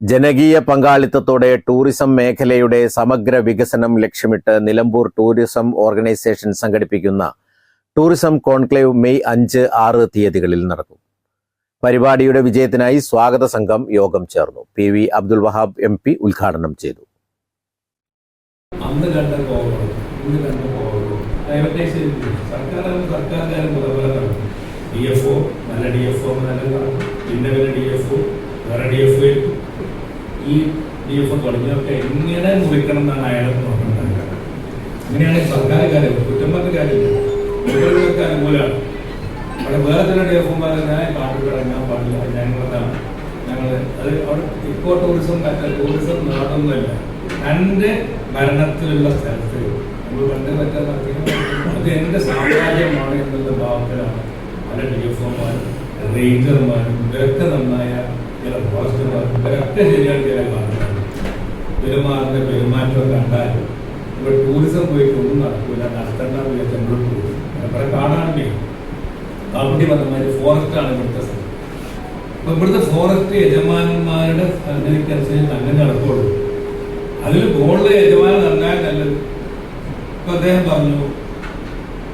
ജനകീയ പങ്കാളിത്തത്തോടെ ടൂറിസം മേഖലയുടെ സമഗ്ര വികസനം ലക്ഷ്യമിട്ട് നിലമ്പൂർ ടൂറിസം ഓർഗനൈസേഷൻ സംഘടിപ്പിക്കുന്ന ടൂറിസം കോൺക്ലേവ് മെയ് അഞ്ച് ആറ് തീയതികളിൽ നടക്കും. പരിപാടിയുടെ വിജയത്തിനായി സ്വാഗത സംഘം യോഗം ചേർന്നു. P V Abdul Wahab M P ഉദ്ഘാടനം ചെയ്തു. സർക്കാർ പിന്നെ ഈ ഡി എഫ് തുടങ്ങിയവർക്ക് എങ്ങനെ മുറിക്കണം എന്നാണ് അയാളെ നോക്കുന്നത് അങ്ങനെയാണ് സർക്കാർ കാര്യം കുറ്റം പറഞ്ഞ കാര്യമില്ല ഇവർക്ക് അനുകൂലമാണ് അവിടെ വേറെ തന്നെ ഡി എഫ് ഒമാർ ഞാൻ പാട്ടിൽ ഇറങ്ങാൻ പാടില്ല. ഞങ്ങളതാണ് ഞങ്ങൾ അത് അവിടെ ഇക്കോ ടൂറിസം ടൂറിസം നടന്നില്ല എന്റെ ഭരണത്തിലുള്ള സ്ഥലത്ത് നമ്മൾ പണ്ട് നടത്തിയ അത് എന്റെ സാമ്രാജ്യമാണ് എന്നുള്ള ഭാവത്തിലാണ്. പല ഡി എഫ് ഒമാരും റേഞ്ചർമാരും ഇവരൊക്കെ നന്നായ ചില ഫോറസ്റ്റുമാരും ഇവരൊക്കെ ശരിയാണ് ചില പെരുമാറിന്റെ പെരുമാറ്റം കണ്ടാൽ ഇവിടെ ടൂറിസം പോയിട്ട് ഒന്നും നടക്കില്ല നടത്തേണ്ട നമ്മൾ പോകും. കുറെ കാണാനില്ലേ കാപ്പട്ടി വന്നമാതിരി ഫോറസ്റ്റ് ആണ് ഇവിടുത്തെ സ്ഥലം. അപ്പൊ ഇവിടുത്തെ ഫോറസ്റ്റ് യജമാനന്മാരുടെ സംഗതിക്കനുസരിച്ച് അങ്ങനെ നടക്കുള്ളൂ. അതിൽ ഗോൾഡ് യജമാനൻ നന്നായി നല്ലത്. ഇപ്പൊ അദ്ദേഹം പറഞ്ഞു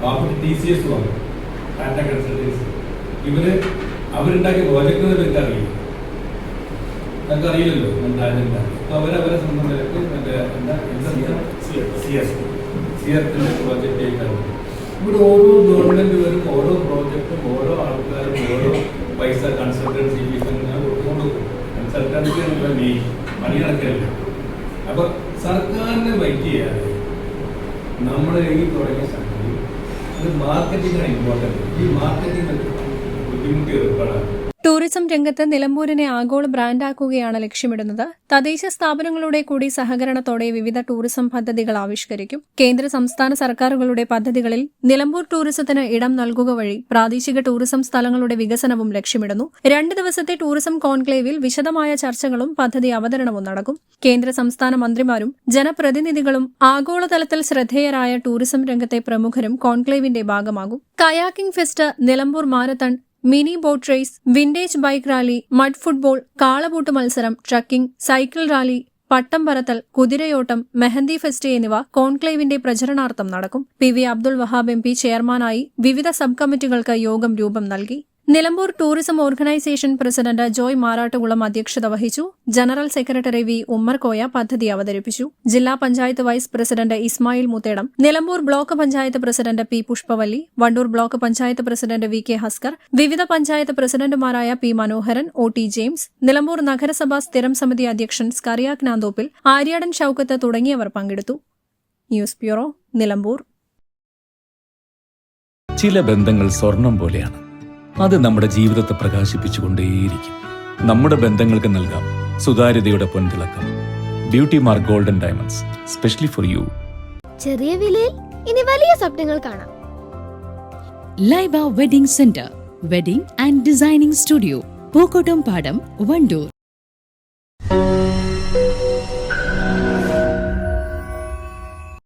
കാപ്പട്ടി ടി സി എസ് പറഞ്ഞു ടാറ്റ കൺസൾട്ടൻസി. ഇവർ അവരുണ്ടാക്കിയ പ്രോജക്റ്റിനെ പറ്റി അറിയില്ല. നമുക്ക് അറിയില്ലല്ലോ എന്താ അപ്പൊ അവരവരെ സ്വന്തം നിലയ്ക്ക് മറ്റേ എന്താ സി എസ് സി എഫിന്റെ പ്രോജക്റ്റ് ഇവിടെ ഓരോ ഗവൺമെന്റ് വരും ഓരോ പ്രോജക്റ്റും ഓരോ ആൾക്കാരും ഓരോ പൈസ കൺസൾട്ടൻസി ഫീസ് ഞാൻ കൊടുത്തുകൊണ്ട് കൺസൾട്ടൻസി മെയിൻ പണി നടക്കില്ല അപ്പൊ സർക്കാരിനെ വൈറ്റ് ചെയ്യാതെ നമ്മൾ ഈ തുടങ്ങിയ സംഗതി ഇത് മാർക്കറ്റിംഗാണ് ഇമ്പോർട്ടന്റ് ഈ മാർക്കറ്റിംഗ് ബുദ്ധിമുട്ട് ഏർപ്പെടാൻ ടൂറിസം രംഗത്ത് നിലമ്പൂരിനെ ആഗോള ബ്രാൻഡാക്കുകയാണ് ലക്ഷ്യമിടുന്നത്. തദ്ദേശ സ്ഥാപനങ്ങളുടെ കൂടി സഹകരണത്തോടെ വിവിധ ടൂറിസം പദ്ധതികൾ ആവിഷ്കരിക്കും. കേന്ദ്ര സംസ്ഥാന സർക്കാരുകളുടെ പദ്ധതികളിൽ നിലമ്പൂർ ടൂറിസത്തിന് ഇടം നൽകുക വഴി പ്രാദേശിക ടൂറിസം സ്ഥലങ്ങളുടെ വികസനവും ലക്ഷ്യമിടുന്നു. രണ്ട് ദിവസത്തെ ടൂറിസം കോൺക്ലേവിൽ വിശദമായ ചർച്ചകളും പദ്ധതി അവതരണവും നടക്കും. കേന്ദ്ര സംസ്ഥാന മന്ത്രിമാരും ജനപ്രതിനിധികളും ആഗോളതലത്തിൽ ശ്രദ്ധേയരായ ടൂറിസം രംഗത്തെ പ്രമുഖരും കോൺക്ലേവിന്റെ ഭാഗമാകും. Kayaking fest Nilambur marathon mini boat race vintage bike rally mud football കാളപൂട്ട് മത്സരം ട്രക്കിംഗ് സൈക്കിൾ റാലി പട്ടം പറത്തൽ കുതിരയോട്ടം മെഹന്തി ഫെസ്റ്റ് എന്നിവ കോൺക്ലേവിന്റെ പ്രചരണാർത്ഥം നടക്കും. P V Abdul Wahab M P ചെയർമാനായി വിവിധ സബ് കമ്മിറ്റികൾക്ക് യോഗം രൂപം നൽകി. Nilambur tourism organisation president Joy Marattukulam അധ്യക്ഷത വഹിച്ചു. ജനറൽ സെക്രട്ടറി വി ഉമ്മർകോയ പദ്ധതി അവതരിപ്പിച്ചു. ജില്ലാ panchayat vice president Ismail Muthedam Nilambur block panchayat president P Pushpavalli Wandoor block panchayat president V K Haskar വിവിധ പഞ്ചായത്ത് പ്രസിഡന്റുമാരായ P Manoharan O T James Nilambur നഗരസഭാ സ്ഥിരം സമിതി അധ്യക്ഷൻ സ്കറിയാക് നാന്തോപ്പിൽ ആര്യാടൻ ഷൌക്കത്ത് തുടങ്ങിയവർ പങ്കെടുത്തു. News bureau Nilambur. ചില ബന്ധങ്ങൾ സ്വർണം പോലെയാണ്. അത് നമ്മുടെ ജീവിതത്തെ പ്രകാശിപ്പിച്ചുകൊണ്ടേയിരിക്കും. നമ്മുടെ ബന്ധങ്ങൾക്ക് നൽകാം സുതാര്യതയുടെ പൊൻതിളക്കം. Beauty mark golden diamonds specially for you ചെറിയ വിലയിൽ ഇനി വലിയ സ്വപ്നങ്ങൾ കാണാം. Laiba wedding centre wedding and designing studio Pookkottumpadam Wandoor